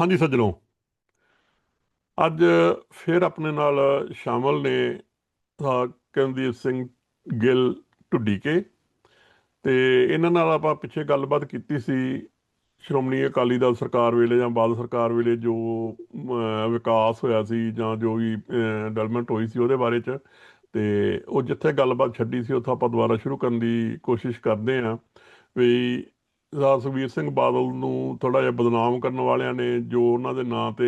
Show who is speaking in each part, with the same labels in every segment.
Speaker 1: ਹਾਂਜੀ ਸੱਜਣੋ। ਅੱਜ ਫਿਰ ਆਪਣੇ ਨਾਲ ਸ਼ਾਮਲ ਨੇ ਅਹ, ਸਿੰਘ ਗਿੱਲ ਢੁੱਡੀਕੇ ਤੇ ਇਹਨਾਂ ਨਾਲ ਆਪਾਂ ਪਿੱਛੇ ਗੱਲਬਾਤ ਕੀਤੀ ਸੀ ਸ਼੍ਰੋਮਣੀ ਅਕਾਲੀ ਦਲ ਸਰਕਾਰ ਵੇਲੇ ਜਾਂ ਬਾਦਲ ਸਰਕਾਰ ਵੇਲੇ ਜੋ ਵਿਕਾਸ ਹੋਇਆ ਸੀ ਜਾਂ ਜੋ ਵੀ ਡਿਵੈਲਪਮੈਂਟ ਹੋਈ ਸੀ ਉਹਦੇ ਬਾਰੇ ਚ ਤੇ ਉਹ ਜਿੱਥੇ ਗੱਲਬਾਤ ਛੱਡੀ ਸੀ ਉੱਥੋਂ ਆਪਾਂ ਦੁਬਾਰਾ ਸ਼ੁਰੂ ਕਰਨ ਦੀ ਕੋਸ਼ਿਸ਼ ਕਰਦੇ ਹਾਂ ਵੀ ਸਰਦਾਰ ਸੁਖਬੀਰ ਸਿੰਘ ਬਾਦਲ ਨੂੰ ਥੋੜਾ ਜਿਹਾ ਬਦਨਾਮ ਕਰਨ ਵਾਲਿਆਂ ਨੇ ਜੋ ਉਹਨਾਂ ਦੇ ਨਾਂ ਤੇ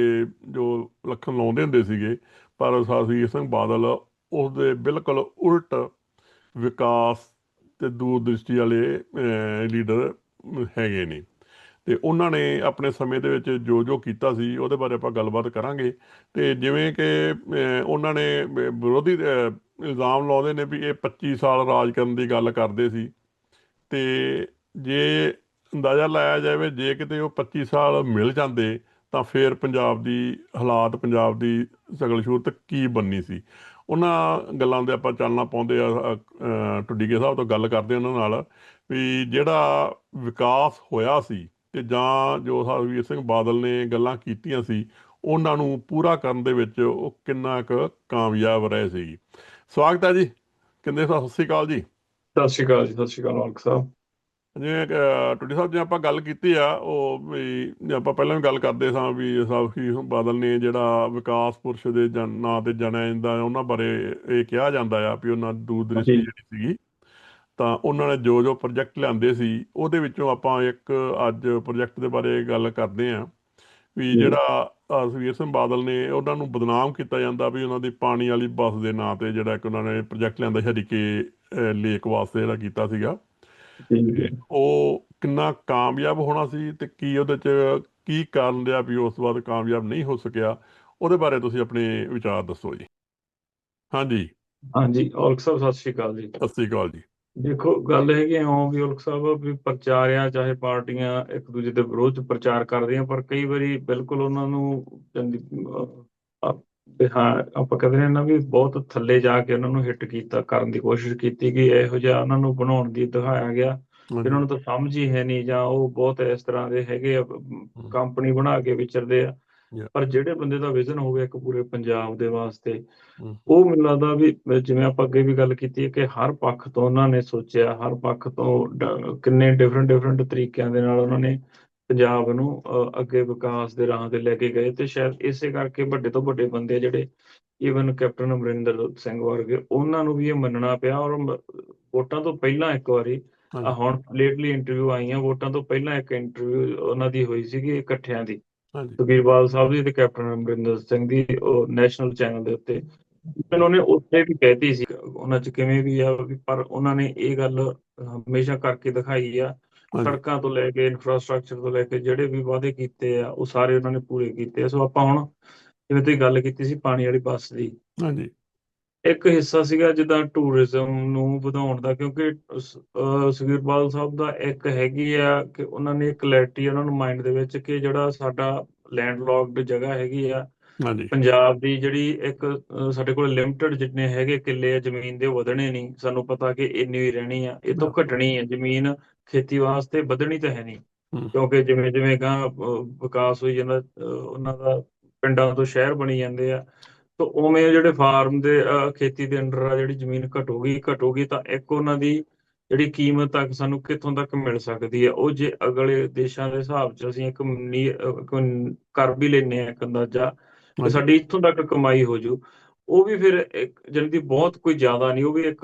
Speaker 1: ਜੋ ਲੱਖਣ ਲਾਉਂਦੇ ਹੁੰਦੇ ਸੀਗੇ, ਪਰ ਸਰਦਾਰ ਸੁਖਬੀਰ ਸਿੰਘ ਬਾਦਲ ਉਸ ਦੇ ਬਿਲਕੁਲ ਉਲਟ ਵਿਕਾਸ ਤੇ ਦੂਰਦ੍ਰਿਸ਼ਟੀ ਵਾਲੇ ਲੀਡਰ ਹੈਗੇ ਨੇ। ਤੇ ਉਹਨਾਂ ਨੇ ਆਪਣੇ ਸਮੇਂ ਦੇ ਵਿੱਚ ਜੋ ਜੋ ਕੀਤਾ ਸੀ, ਉਹਦੇ ਬਾਰੇ ਆਪਾਂ ਗੱਲਬਾਤ ਕਰਾਂਗੇ। ਤੇ ਜਿਵੇਂ ਕਿ ਉਹਨਾਂ ਨੇ ਵਿਰੋਧੀ ਇਲਜ਼ਾਮ ਲਾਉਂਦੇ ਨੇ ਵੀ ਇਹ 25 ਸਾਲ ਰਾਜ ਕਰਨ ਦੀ ਗੱਲ ਕਰਦੇ ਸੀ। ਤੇ ਜੇ ਅੰਦਾਜ਼ਾ ਲਾਇਆ ਜਾਵੇ ਜੇ ਕਿਤੇ ਉਹ 25 ਸਾਲ ਮਿਲ ਜਾਂਦੇ ਤਾਂ ਫਿਰ ਪੰਜਾਬ ਦੀ ਹਾਲਾਤ, ਪੰਜਾਬ ਦੀ ਸਗਲ ਸੂਰਤ ਕੀ ਬੰਨੀ ਸੀ? ਉਹਨਾਂ ਗੱਲਾਂ ਦੇ ਆਪਾਂ ਚਾਨਣਾ ਪਾਉਂਦੇ ਆ ਟੁੱਡੀਕੇ ਸਾਹਿਬ ਤੋਂ ਗੱਲ ਕਰਦੇ ਉਹਨਾਂ ਨਾਲ ਵੀ ਜਿਹੜਾ ਵਿਕਾਸ ਹੋਇਆ ਸੀ ਤੇ ਜਾਂ ਜੋ ਹਰਵੀਰ ਸਿੰਘ ਬਾਦਲ ਨੇ ਗੱਲਾਂ ਕੀਤੀਆਂ ਸੀ, ਉਹਨਾਂ ਨੂੰ ਪੂਰਾ ਕਰਨ ਦੇ ਵਿੱਚ ਉਹ ਕਿੰਨਾ ਕੁ ਕਾਮਯਾਬ ਰਹੇ ਸੀ ਸਵਾਗਤ ਹੈ ਜੀ। ਕਿੰਦੇ ਸਤਿ ਸ਼੍ਰੀ ਅਕਾਲ ਜੀ।
Speaker 2: ਸਤਿ ਸ਼੍ਰੀ ਅਕਾਲ ਜੀ, ਸਤਿ ਸ਼੍ਰੀ ਅਕਾਲ, ਮਾਲਕ ਸਾਹਿਬ।
Speaker 1: ਜਿਵੇਂ ਟੁੱਡੀ ਸਾਹਿਬ ਜੇ ਆਪਾਂ ਗੱਲ ਕੀਤੀ ਆ ਉਹ ਵੀ ਆਪਾਂ ਪਹਿਲਾਂ ਵੀ ਗੱਲ ਕਰਦੇ ਸਾਂ ਵੀ ਸਾਖੀ ਬਾਦਲ ਨੇ ਜਿਹੜਾ ਵਿਕਾਸ ਪੁਰਸ਼ ਦੇ ਨਾਂ ਤੇ ਜਾਣਿਆ ਜਾਂਦਾ ਉਹਨਾਂ ਬਾਰੇ ਇਹ ਕਿਹਾ ਜਾਂਦਾ ਆ ਵੀ ਉਹਨਾਂ ਦੂਰਦ੍ਰਿਸ਼ਟੀ। ਜਿਹੜੀ ਸੀਗੀ ਤਾਂ ਉਹਨਾਂ ਨੇ ਜੋ ਜੋ ਪ੍ਰੋਜੈਕਟ ਲਿਆਂਦੇ ਸੀ ਉਹਦੇ ਵਿੱਚੋਂ ਆਪਾਂ ਇੱਕ ਅੱਜ ਪ੍ਰੋਜੈਕਟ ਦੇ ਬਾਰੇ ਗੱਲ ਕਰਦੇ ਆਂ ਵੀ। ਜਿਹੜਾ ਅਹ, ਸੁਖਬੀਰ ਸਿੰਘ ਬਾਦਲ ਨੇ ਉਹਨਾਂ ਨੂੰ ਬਦਨਾਮ ਕੀਤਾ ਜਾਂਦਾ ਵੀ ਉਹਨਾਂ ਦੀ ਪਾਣੀ ਵਾਲੀ ਬੱਸ ਦੇ ਨਾਂ ਤੇ ਜਿਹੜਾ ਇੱਕ ਉਹਨਾਂ ਨੇ ਪ੍ਰੋਜੈਕਟ ਲਿਆਂਦਾ ਹਰੀਕੇ ਲੇਕ ਵਾਸਤੇ ਜਿਹੜਾ ਕੀਤਾ ਸੀਗਾ ਉਹ ਕਿੰਨਾ ਕਾਮਯਾਬ ਹੋਣਾ ਸੀ ਤੇ ਕੀ ਉਹਦੇ ਚ ਕੀ ਕਾਰਨ ਰਿਹਾ ਵੀ ਉਸ ਬਾਅਦ ਕਾਮਯਾਬ ਨਹੀਂ ਹੋ ਸਕਿਆ? ਉਹਦੇ ਬਾਰੇ ਤੁਸੀਂ ਆਪਣੇ ਵਿਚਾਰ ਦੱਸੋ ਜੀ। ਹਾਂਜੀ।
Speaker 2: ਹਾਂਜੀ ਔਲਖ ਸਾਹਿਬ ਸਤਿ ਸ਼੍ਰੀ ਅਕਾਲ ਜੀ।
Speaker 1: ਸਤਿ ਸ੍ਰੀ ਅਕਾਲ ਜੀ।
Speaker 2: ਦੇਖੋ ਗੱਲ ਹੈਗੀ ਇਉਂ ਵੀ ਔਲਖ ਸਾਹਿਬ ਵੀ ਪ੍ਰਚਾਰਿਆ ਚਾਹੇ ਪਾਰਟੀਆਂ ਇੱਕ ਦੂਜੇ ਦੇ ਵਿਰੋਧ ਚ ਪ੍ਰਚਾਰ ਕਰਦੀਆਂ ਪਰ ਕਈ ਵਾਰੀ ਬਿਲਕੁਲ ਉਹਨਾਂ ਨੂੰ ਵੀ ਹਾਂ ਆਪਾਂ ਕਹਿੰਦੇ ਨੇ ਨਾ ਵੀ ਬਹੁਤ ਥੱਲੇ ਜਾ ਕੇ ਉਹਨਾਂ ਨੂੰ ਹਿੱਟ ਕੀਤਾ ਕਰਨ ਦੀ ਕੋਸ਼ਿਸ਼ ਕੀਤੀ ਕਿ ਇਹੋ ਜਿਹਾ ਉਹਨਾਂ ਨੂੰ ਬਣਾਉਣ ਦੀ ਦਿਖਾਇਆ ਗਿਆ ਕਿ ਉਹਨਾਂ ਨੂੰ ਤਾਂ ਸਮਝ ਹੀ ਹੈ ਨਹੀਂ ਜਾਂ ਉਹ ਬਹੁਤ ਇਸ ਤਰ੍ਹਾਂ ਦੇ ਹੈਗੇ ਆ ਕੰਪਨੀ ਬਣਾ ਕੇ ਵਿਚਰਦੇ ਆ. ਪਰ ਜਿਹੜੇ ਬੰਦੇ ਦਾ ਵਿਜ਼ਨ ਹੋਵੇ ਇੱਕ ਪੂਰੇ ਪੰਜਾਬ ਦੇ ਵਾਸਤੇ। ਉਹ ਮੈਨੂੰ ਲੱਗਦਾ ਵੀ ਜਿਵੇਂ ਆਪਾਂ ਅੱਗੇ ਵੀ ਗੱਲ ਕੀਤੀ ਹੈ ਕਿ ਹਰ ਪੱਖ ਤੋਂ ਉਹਨਾਂ ਨੇ ਸੋਚਿਆ ਹਰ ਪੱਖ ਤੋਂ ਕਿੰਨੇ ਡਿਫਰੈਂਟ ਡਿਫਰੈਂਟ ਤਰੀਕਿਆਂ ਦੇ ਨਾਲ ਉਹਨਾਂ ਨੇ ਪੰਜਾਬ ਨੂੰ ਅੱਗੇ ਵਿਕਾਸ ਦੇ ਰਾਹ ਤੇ ਲੈ ਕੇ ਗਏ ਤੇ ਸ਼ਾਇਦ ਇਸੇ ਕਰਕੇ ਵੱਡੇ ਤੋਂ ਵੱਡੇ ਬੰਦੇ ਜਿਹੜੇ ਈਵਨ ਕੈਪਟਨ ਅਮਰਿੰਦਰ ਸਿੰਘ ਵਰਗੇ ਉਹਨਾਂ ਨੂੰ ਵੀ ਇਹ ਮੰਨਣਾ ਪਿਆ ਔਰ ਵੋਟਾਂ ਤੋਂ ਪਹਿਲਾਂ ਇੱਕ ਵਾਰੀ ਹੁਣ ਲੇਟਲੀ ਇੰਟਰਵਿਊ ਆਈਆਂ ਵੋਟਾਂ ਤੋਂ ਪਹਿਲਾਂ ਇੱਕ ਇੰਟਰਵਿਊ ਉਹਨਾਂ ਦੀ ਹੋਈ ਸੀਗੀ ਇਕੱਠਿਆਂ ਦੀ। ਬਾਦਲ ਸਾਹਿਬ ਦੀ ਤੇ ਕੈਪਟਨ ਅਮਰਿੰਦਰ ਸਿੰਘ ਦੀ ਉਹ ਨੈਸ਼ਨਲ ਚੈਨਲ ਦੇ ਉੱਤੇ। ਉਹਨਾਂ ਨੇ ਉੱਥੇ ਵੀ ਕਹਿਤੀ ਸੀ ਉਹਨਾਂ ਚ ਕਿਵੇਂ ਵੀ ਆ ਪਰ ਉਹਨਾਂ ਨੇ ਇਹ ਗੱਲ ਹਮੇਸ਼ਾ ਕਰਕੇ ਦਿਖਾਈ ਆ ਸੜਕਾਂ ਤੋਂ ਲੈ ਕੇ ਇਨਫਰਾਸਟ੍ਰਕਚਰ ਤੋਂ ਲੈ ਕੇ ਜਿਹੜੇ ਵੀ ਵਾਅਦੇ ਕੀਤੇ ਆ ਉਹ ਸਾਰੇ ਉਹਨਾਂ ਨੇ ਪੂਰੇ ਕੀਤੇ ਸੋ ਆਪਾਂ ਹੁਣ ਜਿਵੇਂ ਤੁਸੀਂ ਗੱਲ ਕੀਤੀ ਸੀ ਪਾਣੀ ਵਾਲੀ ਬੱਸ ਦੀ।
Speaker 1: ਹਾਂਜੀ।
Speaker 2: ਇੱਕ ਹਿੱਸਾ ਸੀਗਾ ਜਿੱਦਾਂ ਟੂਰਿਜ਼ਮ ਨੂੰ ਵਧਾਉਣ ਦਾ ਕਿਉਂਕਿ ਸ- ਅਹ ਸੁਖਬੀਰ ਬਾਦਲ ਸਾਹਿਬ ਦਾ ਇੱਕ ਹੈਗੀ ਆ ਕਿ ਉਹਨਾਂ ਨੇ ਕਲੈਰਿਟੀ ਉਹਨਾਂ ਨੂੰ ਮਾਈਂਡ ਦੇ ਵਿੱਚ ਕਿ ਜਿਹੜਾ ਸਾਡਾ ਲੈਂਡਲੌਕਡ ਜਗ੍ਹਾ ਹੈਗੀ ਆ
Speaker 1: ਹਾਂਜੀ।
Speaker 2: ਪੰਜਾਬ ਦੀ ਜਿਹੜੀ ਇੱਕ ਸਾਡੇ ਕੋਲ ਲਿਮਟਿਡ ਜਿੰਨੇ ਹੈਗੇ ਕਿੱਲੇ ਆ ਜ਼ਮੀਨ ਦੇ ਵਧਣੇ ਨਹੀਂ। ਸਾਨੂੰ ਪਤਾ ਕਿ ਇੰਨੀ ਹੀ ਰਹਿਣੀ ਆ ਇਹ ਤੋਂ ਘਟਣੀ ਆ ਜ਼ਮੀਨ। ਖੇਤੀ ਵਾਸਤੇ ਵਧਣੀ ਤਾਂ ਹੈ ਨਹੀਂ। ਕਿਉਂਕਿ ਜਿਵੇਂ ਜਿਵੇਂ ਗਾ ਵਿਕਾਸ ਹੋਈ ਜਾਂਦਾ ਉਹਨਾਂ ਦਾ ਪਿੰਡਾਂ ਤੋਂ ਸ਼ਹਿਰ ਬਣੀ ਜਾਂਦੇ ਆ। ਤਾਂ ਉਵੇਂ ਜਿਹੜੇ ਫਾਰਮ ਦੇ ਖੇਤੀ ਦੇ ਅੰਡਰ ਆ ਜਿਹੜੀ ਜ਼ਮੀਨ ਘਟੂਗੀ ਘਟੂਗੀ ਤਾਂ ਇੱਕ ਉਹਨਾਂ ਦੀ ਜਿਹੜੀ ਕੀਮਤ ਤੱਕ ਸਾਨੂੰ ਕਿੱਥੋਂ ਤੱਕ ਮਿਲ ਸਕਦੀ ਹੈ ਉਹ ਜੇ ਅਗਲੇ ਦੇਸ਼ਾਂ ਦੇ ਹਿਸਾਬ 'ਚ ਅਸੀਂ ਇੱਕ ਕਰ ਵੀ ਲੈਨੇ ਆ ਇੱਕ ਅੰਦਾਜ਼ਾ ਸਾਡੀ ਇੱਥੋਂ ਤੱਕ ਕਮਾਈ ਹੋ ਜੂ। ਉਹ ਵੀ ਫਿਰ ਜਾਣੀ ਦੀ ਬਹੁਤ ਕੋਈ ਜ਼ਿਆਦਾ ਨਹੀਂ ਉਹ ਵੀ ਇੱਕ